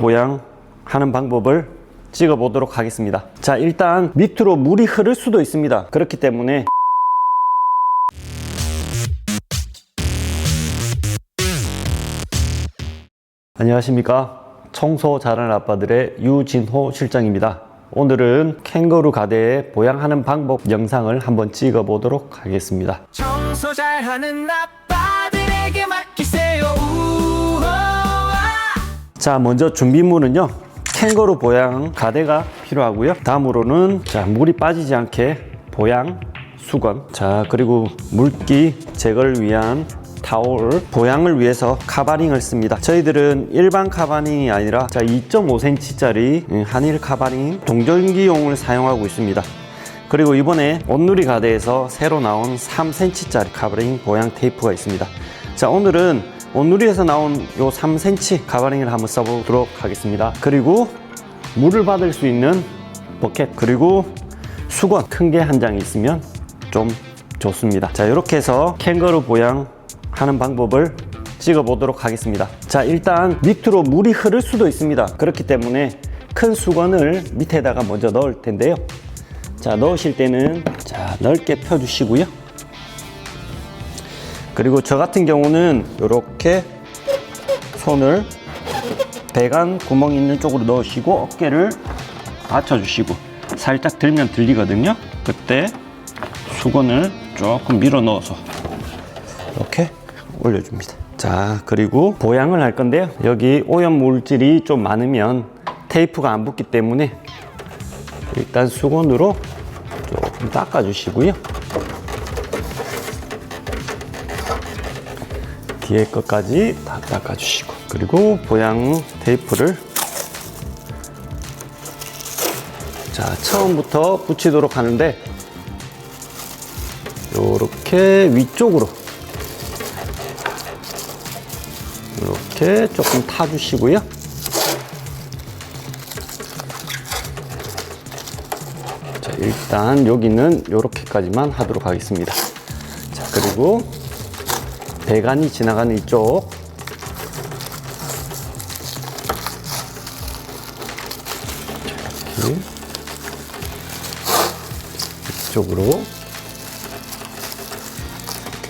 모양 하는 방법을 찍어 보도록 하겠습니다. 자, 일단 밑으로 물이 흐를 수도 있습니다. 그렇기 때문에 안녕하십니까. 청소 잘하는 아빠들의 유진호 실장입니다. 오늘은 캥거루 가대에 보양하는 방법 영상을 한번 찍어 보도록 하겠습니다. 청소 잘하는 아빠 자, 먼저 준비물은요. 캥거루 보양 가대가 필요하고요. 다음으로는 자, 물이 빠지지 않게 보양 수건. 자, 그리고 물기 제거를 위한 타올 보양을 위해서 카바링을 씁니다. 저희들은 일반 카바링이 아니라 자 2.5cm짜리 한일 카바링 동전기용을 사용하고 있습니다. 그리고 이번에 온누리 가대에서 새로 나온 3cm짜리 카바링 보양 테이프가 있습니다. 자, 오늘은 온누리에서 나온 요 3cm 카바링을 한번 써보도록 하겠습니다. 그리고 물을 받을 수 있는 버켓 그리고 수건 큰 게 한 장이 있으면 좀 좋습니다. 자, 이렇게 해서 캥거루 보양 하는 방법을 찍어 보도록 하겠습니다. 자, 일단 밑으로 물이 흐를 수도 있습니다. 그렇기 때문에 큰 수건을 밑에다가 먼저 넣을 텐데요. 자, 넣으실 때는 자, 넓게 펴 주시고요. 그리고 저 같은 경우는 이렇게 손을 배관 구멍 있는 쪽으로 넣으시고 어깨를 받쳐 주시고 살짝 들면 들리거든요. 그때 수건을 조금 밀어 넣어서 이렇게 올려줍니다. 자, 그리고 보양을 할 건데요. 여기 오염 물질이 좀 많으면 테이프가 안 붙기 때문에 일단 수건으로 조금 닦아주시고요. 뒤에 것까지 다 닦아주시고 그리고 보양 테이프를 자 처음부터 붙이도록 하는데 이렇게 위쪽으로 이렇게 조금 타주시고요. 자, 일단 여기는 이렇게까지만 하도록 하겠습니다. 자, 그리고 배관이 지나가는 이쪽 자, 이렇게 이쪽으로 이렇게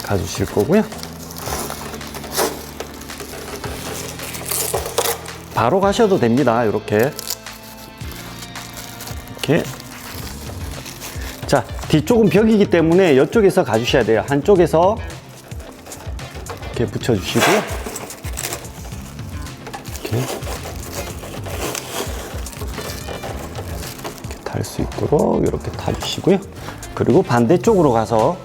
가주실 거고요. 바로 가셔도 됩니다. 이렇게 이렇게 자 뒤쪽은 벽이기 때문에 이쪽에서 가주셔야 돼요. 한쪽에서 이렇게 붙여주시고요. 이렇게 달수 있도록 이렇게 타주시고요. 그리고 반대쪽으로 가서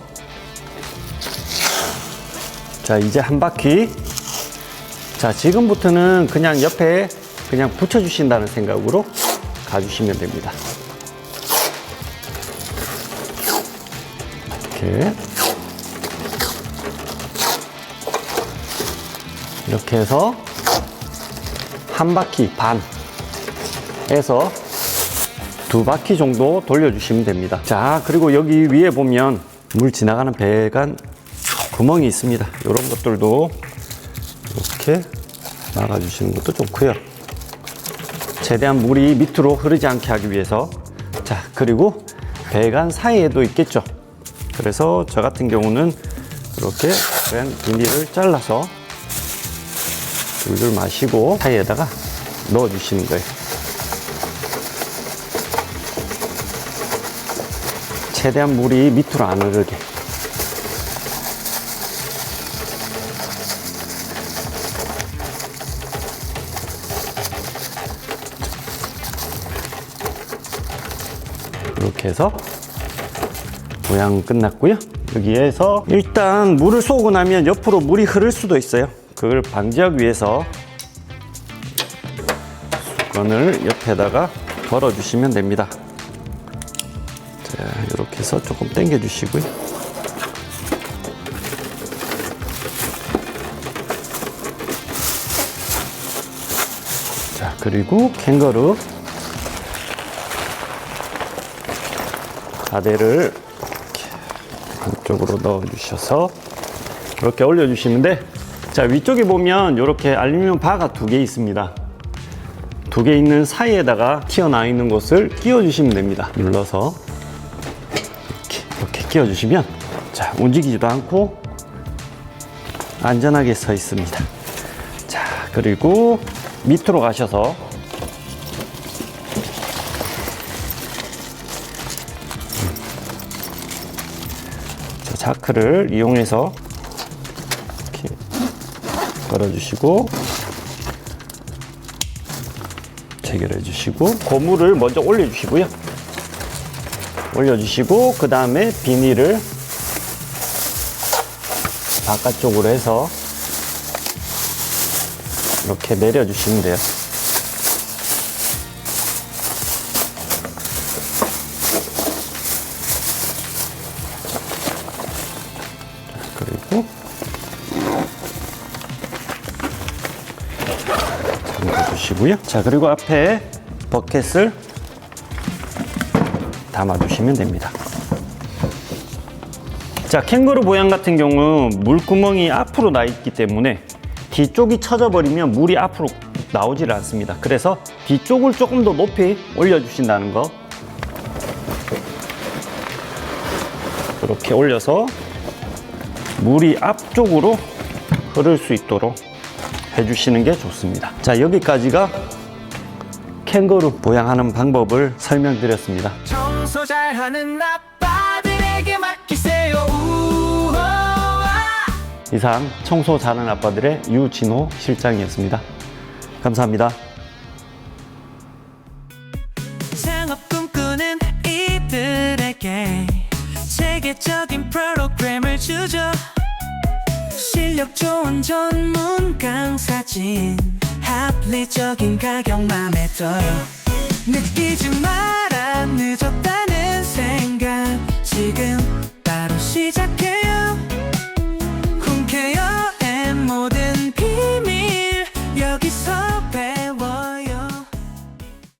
자 이제 한 바퀴 자 지금부터는 그냥 옆에 그냥 붙여주신다는 생각으로 가주시면 됩니다. 이렇게 이렇게 해서 한 바퀴 반에서 두 바퀴 정도 돌려주시면 됩니다. 자, 그리고 여기 위에 보면 물 지나가는 배관 구멍이 있습니다. 이런 것들도 이렇게 막아주시는 것도 좋고요. 최대한 물이 밑으로 흐르지 않게 하기 위해서 자, 그리고 배관 사이에도 있겠죠. 그래서 저 같은 경우는 이렇게 비닐을 잘라서 물을 마시고 사이에다가 넣어주시는 거예요. 최대한 물이 밑으로 안 흐르게. 이렇게 해서 모양 끝났고요. 여기에서 일단 물을 쏘고 나면 옆으로 물이 흐를 수도 있어요. 그걸 방지하기 위해서 수건을 옆에다가 걸어주시면 됩니다. 자, 이렇게 해서 조금 당겨 주시고요. 자, 그리고 캥거루 가대를 이렇게 안쪽으로 넣어 주셔서 이렇게 올려 주시는데 자 위쪽에 보면 이렇게 알루미늄 바가 두 개 있습니다 두 개 있는 사이에다가 튀어나와 있는 곳을 끼워 주시면 됩니다. 눌러서 이렇게, 이렇게 끼워 주시면 자 움직이지도 않고 안전하게 서 있습니다. 자 그리고 밑으로 가셔서 자, 자크를 이용해서 걸어주시고 체결해 주시고 고무를 먼저 올려 주시고요. 올려 주시고 그 다음에 비닐을 바깥쪽으로 해서 이렇게 내려 주시면 돼요. 주시고요. 자, 그리고 앞에 버켓을 담아주시면 됩니다. 자, 캥거루 모양 같은 경우 물구멍이 앞으로 나 있기 때문에 뒤쪽이 쳐져 버리면 물이 앞으로 나오질 않습니다. 그래서 뒤쪽을 조금 더 높이 올려주신다는 거. 이렇게 올려서 물이 앞쪽으로 흐를 수 있도록 해주시는 게 좋습니다. 자, 여기까지가 캥거루 보양하는 방법을 설명드렸습니다. 청소 잘하는 아빠들에게 맡기세요 우와 이상 청소 잘하는 아빠들의 유진호 실장이었습니다. 감사합니다. 창업 꿈꾸는 이들에게 세계적인 프로그램을 주죠 실력 좋은 전문 강사진 합리적인 가격 맘에 들어요 느끼지 마